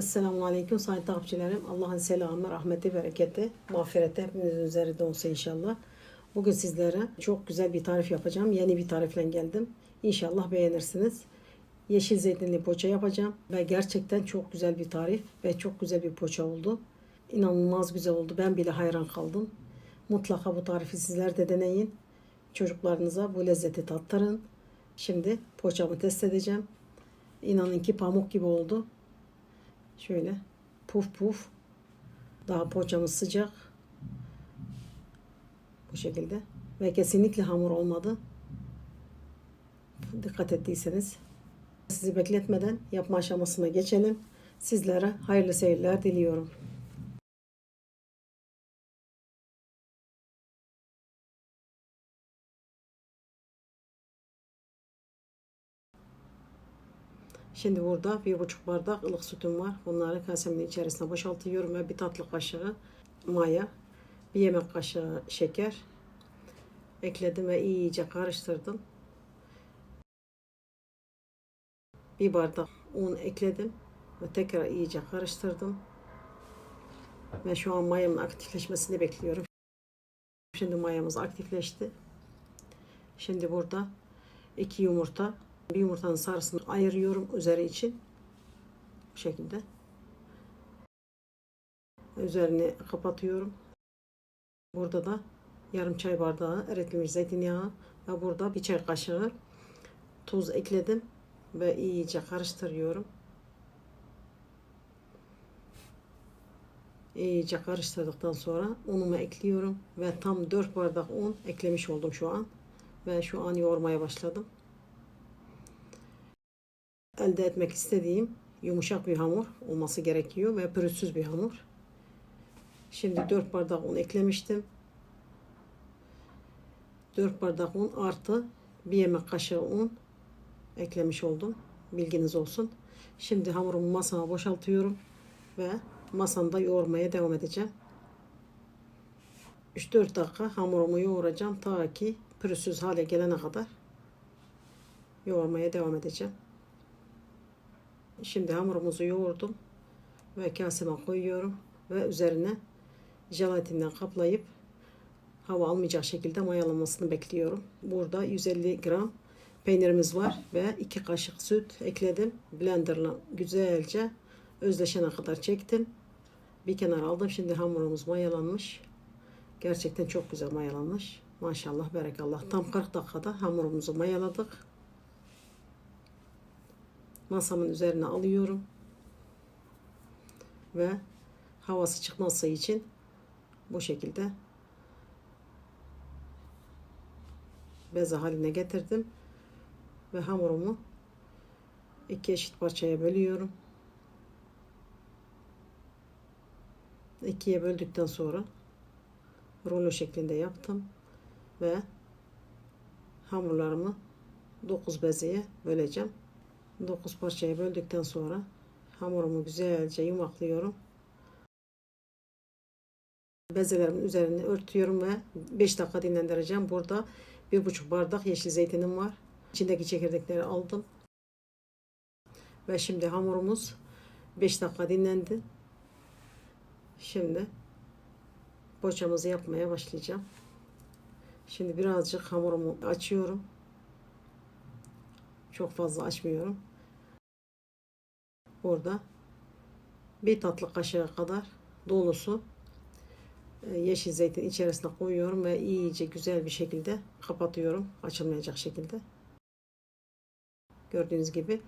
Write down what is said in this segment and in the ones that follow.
Esselamu Aleyküm sayın takipçilerim. Allah'ın selamı, rahmeti, bereketi, mağfireti hepinizin üzerinde olsa inşallah. Bugün sizlere çok güzel bir tarif yapacağım. Yeni bir tarifle geldim. İnşallah beğenirsiniz. Yeşil zeytinli poğaça yapacağım. Ve gerçekten çok güzel bir tarif ve çok güzel bir poğaça oldu. İnanılmaz güzel oldu. Ben bile hayran kaldım. Mutlaka bu tarifi sizler de deneyin. Çocuklarınıza bu lezzeti tattırın. Şimdi poğaçamı test edeceğim. İnanın ki pamuk gibi oldu. Şöyle puf puf. Daha poğaçamız sıcak. Bu şekilde. Ve kesinlikle hamur olmadı. Dikkat ettiyseniz. Sizi bekletmeden yapma aşamasına geçelim. Sizlere hayırlı seyirler diliyorum. Şimdi burada bir buçuk bardak ılık sütüm var. Bunları kasemin içerisine boşaltıyorum ve bir tatlı kaşığı maya, bir yemek kaşığı şeker ekledim ve iyice karıştırdım. Bir bardak un ekledim ve tekrar iyice karıştırdım. Ve şu an mayamın aktifleşmesini bekliyorum. Şimdi mayamız aktifleşti. Şimdi burada iki yumurta bir yumurtanın sarısını ayırıyorum üzeri için. Bu şekilde. Üzerini kapatıyorum. Burada da yarım çay bardağı eritilmiş zeytinyağı ve burada bir çay kaşığı tuz ekledim ve iyice karıştırıyorum. İyice karıştırdıktan sonra unumu ekliyorum ve tam 4 bardak un eklemiş oldum şu an ve şu an yoğurmaya başladım elde etmek istediğim yumuşak bir hamur olması gerekiyor ve pürüzsüz bir hamur. Şimdi 4 bardak un eklemiştim. 4 bardak un artı bir yemek kaşığı un eklemiş oldum. Bilginiz olsun. Şimdi hamurumu masama boşaltıyorum ve masamda yoğurmaya devam edeceğim. 3-4 dakika hamurumu yoğuracağım ta ki pürüzsüz hale gelene kadar yoğurmaya devam edeceğim. Şimdi hamurumuzu yoğurdum ve kaseme koyuyorum ve üzerine jelatinden kaplayıp hava almayacak şekilde mayalanmasını bekliyorum. Burada 150 gram peynirimiz var ve 2 kaşık süt ekledim. Blenderla güzelce özleşene kadar çektim. Bir kenar aldım. Şimdi hamurumuz mayalanmış. Gerçekten çok güzel mayalanmış. Maşallah berekallah. Tam 40 dakikada hamurumuzu mayaladık masamın üzerine alıyorum. Ve havası çıkması için bu şekilde beze haline getirdim. Ve hamurumu iki eşit parçaya bölüyorum. İkiye böldükten sonra rulo şeklinde yaptım ve hamurlarımı 9 bezeye böleceğim. 9 parçaya böldükten sonra hamurumu güzelce yumaklıyorum. Bezelerimin üzerini örtüyorum ve 5 dakika dinlendireceğim. Burada 1,5 bardak yeşil zeytinim var. İçindeki çekirdekleri aldım. Ve şimdi hamurumuz 5 dakika dinlendi. Şimdi poğaçamızı yapmaya başlayacağım. Şimdi birazcık hamurumu açıyorum. Çok fazla açmıyorum. Burada bir tatlı kaşığı kadar dolusu e, yeşil zeytin içerisine koyuyorum ve iyice güzel bir şekilde kapatıyorum. Açılmayacak şekilde. Gördüğünüz gibi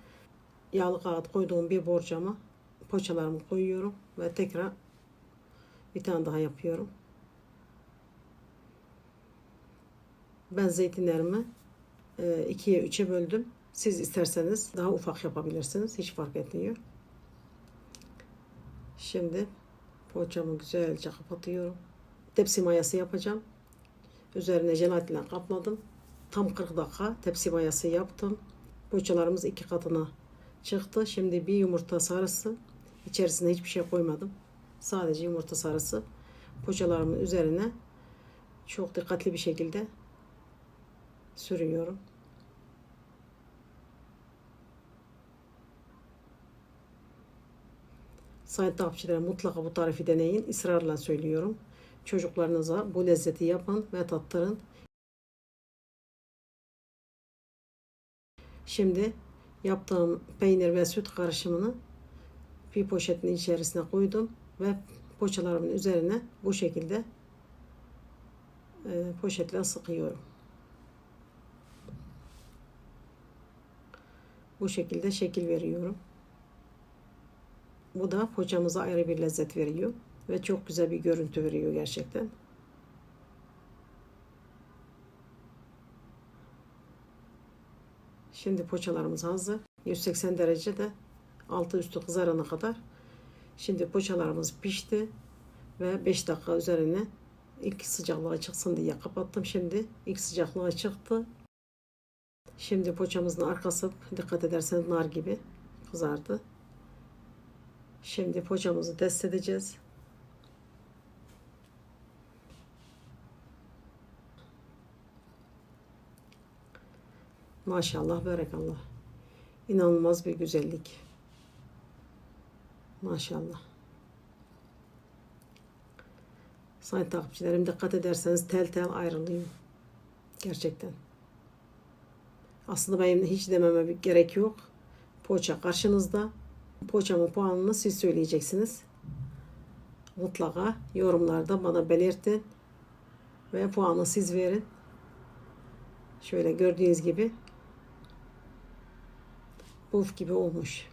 yağlı kağıt koyduğum bir borcama poğaçalarımı koyuyorum ve tekrar bir tane daha yapıyorum. Ben zeytinlerimi e, ikiye üçe böldüm. Siz isterseniz daha ufak yapabilirsiniz. Hiç fark etmiyor. Şimdi poğaçamı güzelce kapatıyorum. Tepsi mayası yapacağım. Üzerine jelatinle kapladım. Tam 40 dakika tepsi mayası yaptım. Poğaçalarımız iki katına çıktı. Şimdi bir yumurta sarısı. İçerisine hiçbir şey koymadım. Sadece yumurta sarısı. Poğaçalarımın üzerine çok dikkatli bir şekilde sürüyorum. Sayın takipçilerim mutlaka bu tarifi deneyin. Israrla söylüyorum. Çocuklarınıza bu lezzeti yapın ve tattırın. Şimdi yaptığım peynir ve süt karışımını bir poşetin içerisine koydum ve poğaçalarımın üzerine bu şekilde e, poşetle sıkıyorum. Bu şekilde şekil veriyorum. Bu da poğaçamıza ayrı bir lezzet veriyor ve çok güzel bir görüntü veriyor gerçekten. Şimdi poğaçalarımız hazır. 180 derecede altı üstü kızarana kadar. Şimdi poğaçalarımız pişti ve 5 dakika üzerine ilk sıcaklığa çıksın diye kapattım. Şimdi ilk sıcaklığa çıktı. Şimdi poğaçamızın arkası dikkat ederseniz nar gibi kızardı. Şimdi poğaçamızı test edeceğiz. Maşallah, berekallah. İnanılmaz bir güzellik. Maşallah. Sayın takipçilerim dikkat ederseniz tel tel ayrılıyor. Gerçekten. Aslında benim hiç dememe gerek yok. Poğaça karşınızda. Poğaçamın puanını siz söyleyeceksiniz. Mutlaka yorumlarda bana belirtin. Ve puanı siz verin. Şöyle gördüğünüz gibi buf gibi olmuş.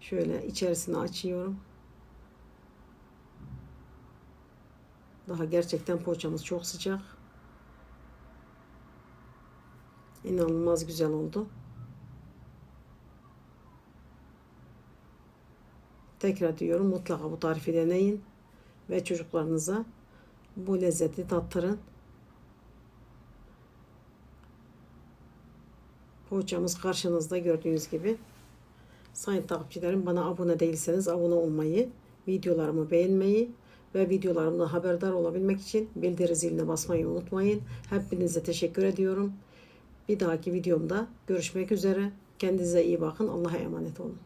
Şöyle içerisini açıyorum. Daha gerçekten poğaçamız çok sıcak. İnanılmaz güzel oldu. Tekrar diyorum mutlaka bu tarifi deneyin ve çocuklarınıza bu lezzeti tattırın. Poğaçamız karşınızda gördüğünüz gibi. Sayın takipçilerim bana abone değilseniz abone olmayı, videolarımı beğenmeyi ve videolarımdan haberdar olabilmek için bildiri ziline basmayı unutmayın. Hepinize teşekkür ediyorum. Bir dahaki videomda görüşmek üzere. Kendinize iyi bakın. Allah'a emanet olun.